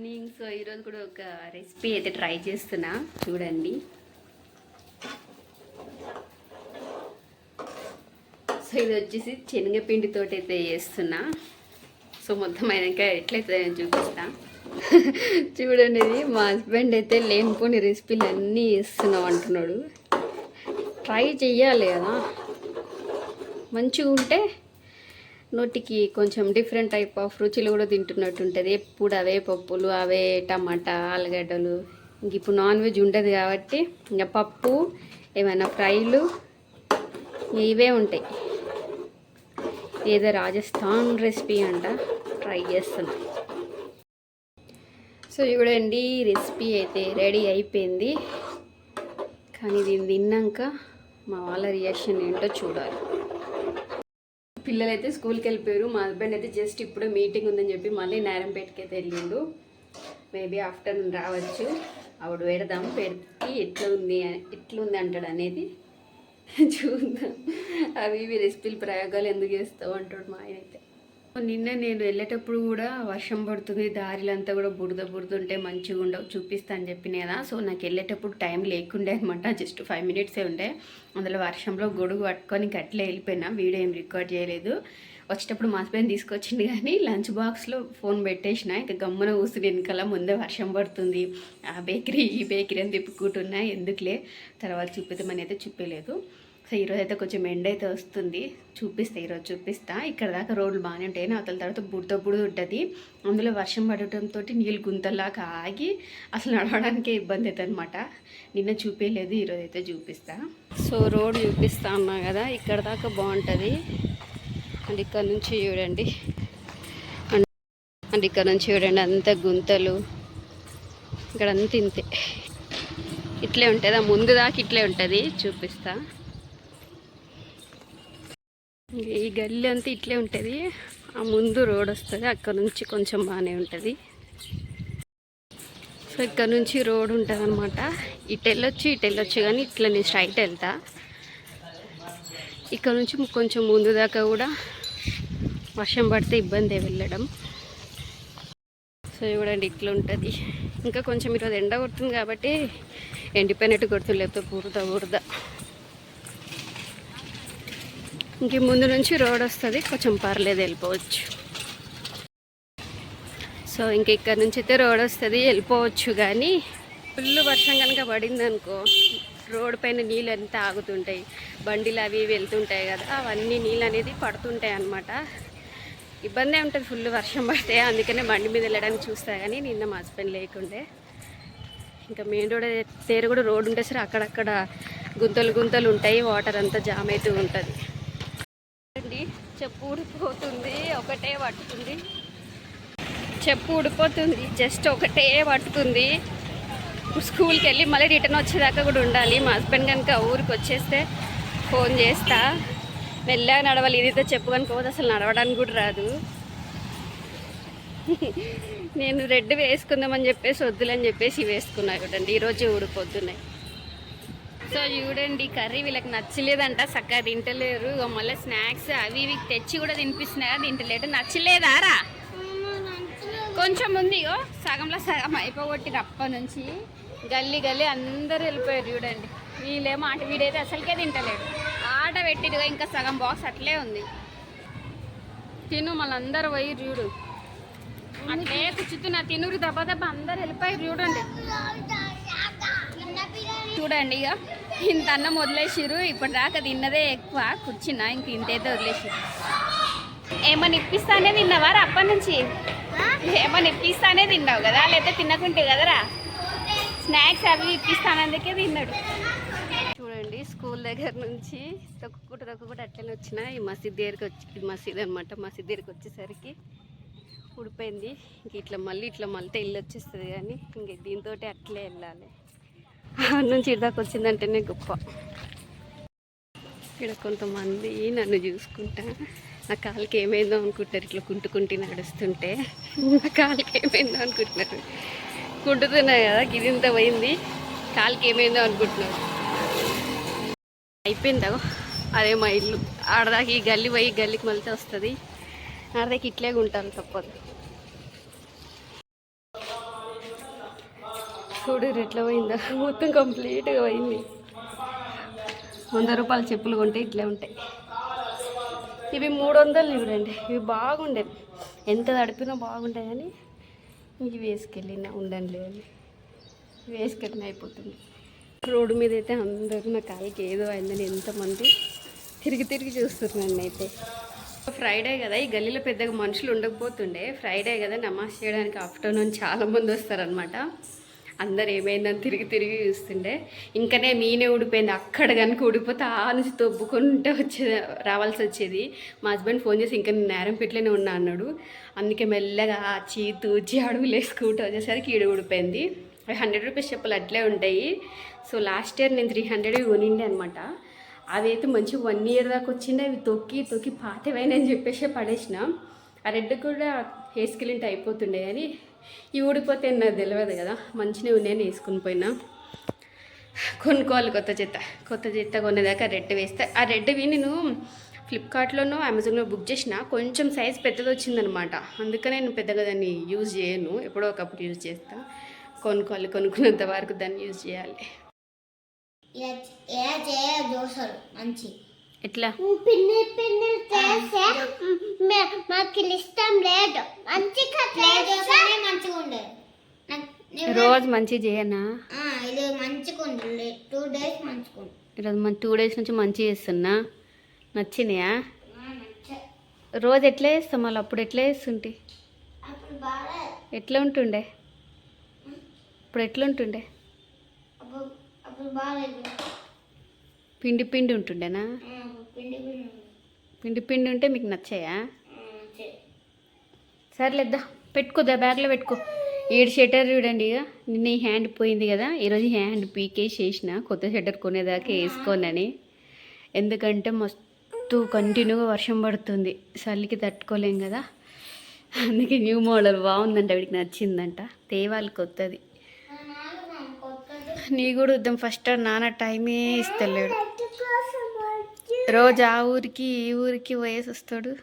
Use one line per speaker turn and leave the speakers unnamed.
Morning so ఈరోజు కూడా ఒక రెసిపీ అయితే ట్రై చేస్తున్నా. చూడండి. సో ఇది వచ్చేసి శనగపిండితో అయితే చేస్తున్నా. సో మొత్తం అయినాక ఎట్లయితే నేను చూపిస్తా. చూడండి ఇది. మా హస్బెండ్ అయితే లేనిపోని రెసిపీలు అన్నీ చేస్తున్నాం అంటున్నాడు. ట్రై చెయ్యాలి కదా. మంచిగా ఉంటే నోటికి కొంచెం డిఫరెంట్ టైప్ ఆఫ్ రుచులు కూడా తింటున్నట్టు ఉంటుంది. ఎప్పుడు అవే పప్పులు అవే టమాటా ఆలుగడ్డలు. ఇంక ఇప్పుడు నాన్ వెజ్ ఉండదు కాబట్టి ఇంకా పప్పు ఏమైనా ఫ్రైలు ఇవే ఉంటాయి. ఏదో రాజస్థాన్ రెసిపీ అంట ట్రై చేస్తున్నా సో చూడండి రెసిపీ అయితే రెడీ అయిపోయింది. కానీ దీన్ని తిన్నాక మా వాళ్ళ రియాక్షన్ ఏంటో చూడాలి. పిల్లలు అయితే స్కూల్కి వెళ్ళిపోయారు. మా హస్బెండ్ అయితే జస్ట్ ఇప్పుడు మీటింగ్ ఉందని చెప్పి మళ్ళీ నేరంపేటకి అయితే వెళ్ళిండు. మేబీ ఆఫ్టర్నూన్ రావచ్చు. ఆవిడ పెడదాం. పెడితే ఎట్లా ఉంది ఎట్లా ఉంది అంటాడు అనేది చూద్దాం. అవి ఇవి రెసిపీలు ప్రయోగాలు ఎందుకు చేస్తావు అంటాడు మా ఆయన అయితే. నిన్న నేను వెళ్ళేటప్పుడు కూడా వర్షం పడుతుంది దారిలంతా కూడా బురద బురద ఉంటే మంచిగా ఉండవు చూపిస్తా అని చెప్పిన కదా సో నాకు వెళ్ళేటప్పుడు టైం లేకుండే అనమాట జస్ట్ ఫైవ్ మినిట్సే ఉండే. అందులో వర్షంలో గొడుగు పట్టుకొని కట్లే వెళ్ళిపోయినా వీడియో ఏం రికార్డ్ చేయలేదు. వచ్చేటప్పుడు మా హస్బెండ్ తీసుకొచ్చింది కానీ లంచ్ బాక్స్లో ఫోన్ పెట్టేసిన ఇంకా గమ్మున కూర్చుని వెనకాల ముందే వర్షం పడుతుంది. ఆ బేకరీ ఈ బేకరీ అని తిప్పుకుంటున్నా ఎందుకులే? తర్వాత చూపిద్దామని అయితే చూపేలేదు. సో ఈరోజు అయితే కొంచెం ఎండ్ అయితే వస్తుంది. చూపిస్తా ఈరోజు చూపిస్తా. ఇక్కడ దాకా రోడ్లు బాగానే ఉంటాయి. అవతల తర్వాత బుడత బుడద ఉంటుంది. అందులో వర్షం పడటంతో నీళ్ళు గుంతలాగా ఆగి అసలు నడవడానికే ఇబ్బంది అవుతుంది అనమాట నిన్న చూపించలేదు ఈరోజు అయితే చూపిస్తా. సో రోడ్ చూపిస్తా అన్నా కదా ఇక్కడ దాకా బాగుంటుంది. అండ్ ఇక్కడ నుంచి చూడండి. అండ్ అండ్ ఇక్కడ నుంచి చూడండి అంత గుంతలు. ఇక్కడ అంత ఇంతే. ఇట్లే ఉంటుంది. ముందు దాకా ఇట్లే ఉంటుంది. చూపిస్తా. ఈ గల్లీ అంతా ఇట్లే ఉంటుంది. ఆ ముందు రోడ్ వస్తుంది అక్కడ నుంచి కొంచెం బాగానే ఉంటుంది. సో ఇక్కడ నుంచి రోడ్ ఉంటుంది అనమాట ఇటు వెళ్ళొచ్చు ఇటు వెళ్ళొచ్చు కానీ ఇట్లా నేను స్ట్రైట్ వెళ్తా. ఇక్కడ నుంచి కొంచెం ముందు దాకా కూడా వర్షం పడితే ఇబ్బంది వెళ్ళడం. సో చూడండి ఇట్లా ఉంటుంది. ఇంకా కొంచెం ఈరోజు ఎండ కొడుతుంది కాబట్టి ఎండిపోయినట్టు కొడుతుంది లేకపోతే బురద బురద. ఇంక ముందు నుంచి రోడ్ వస్తుంది కొంచెం పర్లేదు వెళ్ళిపోవచ్చు. సో ఇంక ఇక్కడ నుంచి అయితే రోడ్ వస్తుంది వెళ్ళిపోవచ్చు కానీ ఫుల్ వర్షం కనుక పడింది అనుకో రోడ్ పైన నీళ్ళు అంతా ఆగుతుంటాయి బండిలు అవి వెళ్తుంటాయి కదా అవన్నీ నీళ్ళు అనేది పడుతుంటాయి అన్నమాట. ఇబ్బందే ఉంటుంది ఫుల్ వర్షం పడితే అందుకనే బండి మీద వెళ్ళడానికి చూస్తా కానీ నిన్న మా హస్బెండ్ లేకుండే. ఇంకా మెయిన్ రోడ్ తేరు కూడా రోడ్ ఉంటే సరే అక్కడక్కడ గుంతలు గుంతలు ఉంటాయి వాటర్ అంతా జామ్ అవుతూ ఉంటుంది. చెప్పు ఊడిపోతుంది ఒకటే పట్టుకుంది. చెప్పు ఊడిపోతుంది జస్ట్ ఒకటే పట్టుకుంది. స్కూల్కి వెళ్ళి మళ్ళీ రిటర్న్ వచ్చేదాకా కూడా ఉండాలి. మా హస్బెండ్ కనుక ఊరికి వచ్చేస్తే ఫోన్ చేస్తా. మెల్లగా నడవాలి. ఇదితో చెప్పు కనుకపోతే అసలు నడవడానికి కూడా రాదు. నేను రెడ్ వేసుకుందామని చెప్పేసి వద్దులని చెప్పేసి వేసుకున్నా చూడండి. ఈరోజు ఊడిపోతున్నాయి. సో చూడండి కర్రీ వీళ్ళకి నచ్చలేదంట చక్కగా తింటలేరు. ఇగో మళ్ళీ స్నాక్స్ అవి ఇవి తెచ్చి కూడా తినిపిస్తున్నాయి కదా తింటలేడు నచ్చలేదారా కొంచెం ఉంది ఇగో సగంలో సగం అయిపోగొట్టి అప్ప నుంచి గల్లీ గల్లీ అందరూ వెళ్ళిపోయారు చూడండి. వీళ్ళేమో ఆట వీడైతే అసలుకే తింటలేడు. ఆట పెట్టిరుగా ఇంకా సగం బాక్స్ అట్లే ఉంది. తిను మళ్ళీ అందరు పోయి చూడు. అట్లే కూర్చుతున్నా తినురు దెబ్బ దెబ్బ అందరు వెళ్ళిపోయారు చూడండి. చూడండి ఇక ఇంత అన్నం వదిలేసిరు ఇప్పటిదాకా తిన్నదే ఎక్కువ కూర్చున్నా ఇంక ఇంతైతే వదిలేసిరు ఏమని ఇప్పిస్తానే తిన్నావా రా అప్పటి నుంచి? ఏమని ఇప్పిస్తానే తిన్నావు కదా లేకపోతే తినకుంటే కదరా? స్నాక్స్ అవి ఇప్పిస్తానందుకే తిన్నాడు. చూడండి స్కూల్ దగ్గర నుంచి తొక్కుకుంటూ తొక్కుకుంటూ అట్లనే వచ్చిన ఈ మసీద్ దగ్గరికి వచ్చి మసీద్ అనమాట మసీద్ దగ్గరికి వచ్చేసరికి ఉడిపోయింది ఇంక ఇట్లా మళ్ళీ ఇట్లా మళ్ళీ ఇల్లు వచ్చేస్తుంది కానీ ఇంక దీంతో అట్లే వెళ్ళాలి. నుంచి ఇదాకా వచ్చిందంటేనే గొప్ప. ఇక్కడ కొంతమంది నన్ను చూసుకుంటా. నా కాలుకి ఏమైందో అనుకుంటారు ఇట్లా కుంటుకుంటూ నడుస్తుంటే. నా కాలుకి ఏమైందో అనుకుంటున్నారు. కుంటుతున్నాయి కదా గిదింత పోయింది. కాలుకి ఏమైందో అనుకుంటున్నారు. అయిపోయిందా? అదే మా ఇల్లు. ఆడదాకి గల్లి పోయి గల్లికి మళ్ళీ వస్తుంది. ఆడదాకి ఇట్లే ఉంటాను తప్పదు. చూడు ఎట్లా పోయిందో. మొత్తం కంప్లీట్గా పోయింది. వంద రూపాయల చెప్పులు కొంటే ఇట్లే ఉంటాయి. ఇవి మూడు వందలు చూడండి. ఇవి బాగుండేవి. ఎంత తడిపినా బాగుంటాయి కానీ ఇవి వేసుకెళ్ళిన ఉండండి అని. వేసుకెళ్ళిన అయిపోతుంది. రోడ్డు మీద అయితే అందరూ నా కాలికి ఏదో అయిందని ఎంతమంది తిరిగి తిరిగి చూస్తున్నాను అయితే ఫ్రైడే కదా ఈ గల్లీలో పెద్దగా మనుషులు ఉండకపోతుండే. ఫ్రైడే కదా నమాజ్ చేయడానికి ఆఫ్టర్నూన్ చాలా మంది వస్తారనమాట అందరు ఏమైందని తిరిగి తిరిగి చూస్తుండే. ఇంకనే మీనే ఊడిపోయింది. అక్కడ కనుక ఊడిపోతే ఆ నుంచి తొబ్బుకుంటే వచ్చేది రావాల్సి వచ్చేది. మా హస్బెండ్ ఫోన్ చేసి ఇంకా నేను నేరం పెట్టలేనే ఉన్నా అన్నాడు. అందుకే మెల్లగా ఆచి తూచి అడుగులు వేసుకుంటూ వచ్చేసరికి ఈడు ఊడిపోయింది. అవి హండ్రెడ్ రూపీస్ చెప్పులు అట్లే ఉంటాయి. సో లాస్ట్ ఇయర్ నేను త్రీ హండ్రెడ్ కొనిండే అనమాట అవి అయితే మంచి వన్ ఇయర్ దాకా వచ్చిండే. అవి తొక్కి తొక్కి పాతవైనా అని చెప్పేసి పడేసిన. ఆ రెడ్ కూడా హెయిర్ స్కిలింట్ అయిపోతుండే. కానీ ఇవి ఊడిపోతే నాకు తెలియదు కదా. మంచిగా ఉన్నాయని వేసుకుని పోయినా. కొనుక్కోవాలి కొత్త చెత్త కొత్త చెత్త కొనేదాకా రెడ్ వేస్తే. ఆ రెడ్వి నేను ఫ్లిప్కార్ట్లోనో అమెజాన్లో బుక్ చేసిన కొంచెం సైజ్ పెద్దది వచ్చిందనమాట. అందుకనే నేను పెద్దగా దాన్ని యూజ్ చేయను. ఎప్పుడో ఒకప్పుడు యూజ్ చేస్తా. కొనుక్కోవాలి కొనుక్కున్నంత వరకు దాన్ని యూజ్ చేయాలి.
దోశలు మంచి.
ఎట్లా?
పిన్ని పిన్ని చేస్తే మాకు ఇష్టం లేదు. మంచిగా దోశనే మంచిగా ఉండదు
రోజు మంచిగా చేయనా?
ఆ, ఇది మంచిగా ఉంది టూ డేస్ మంచిగా
ఈరోజు మన టూ డేస్ నుంచి మంచిగా చేస్తున్నా. నచ్చినాయా?
ఆ, నచ్చ-
రోజు ఎట్లా చేస్తాం మళ్ళీ? అప్పుడు ఎట్లా చేస్తుంటే? ఎట్లా ఉంటుండే? ఇప్పుడు ఎట్లా ఉంటుండే?
అప్పుడు అప్పుడు బాగాలేదు
పిండి పిండి ఉంటుండేనా?
పిండి పిండి
ఉంటే మీకు నచ్చాయా? సర్లేద్దా పెట్టుకోదా బ్యాగ్లో పెట్టుకో. ఏడు షెటర్ చూడండి ఇక నిన్న ఈ హ్యాండ్ పోయింది కదా ఈరోజు హ్యాండ్ పీకేసి చేసిన కొత్త షెటర్ కొనేదాకా వేసుకోనని. ఎందుకంటే మస్తు కంటిన్యూగా వర్షం పడుతుంది చలికి తట్టుకోలేం కదా. అందుకే న్యూ మోడల్ బాగుందంట వీడికి నచ్చిందంట. తేవాలి కొత్తది
ఆ, నాకు నాకు కొత్తది
నీ కూడా వద్దాం. ఫస్ట్ నాన్న టైమే ఇస్తలేడు. రోజు ఆ ఊరికి ఈ ఊరికి పోయేసి వస్తాడు.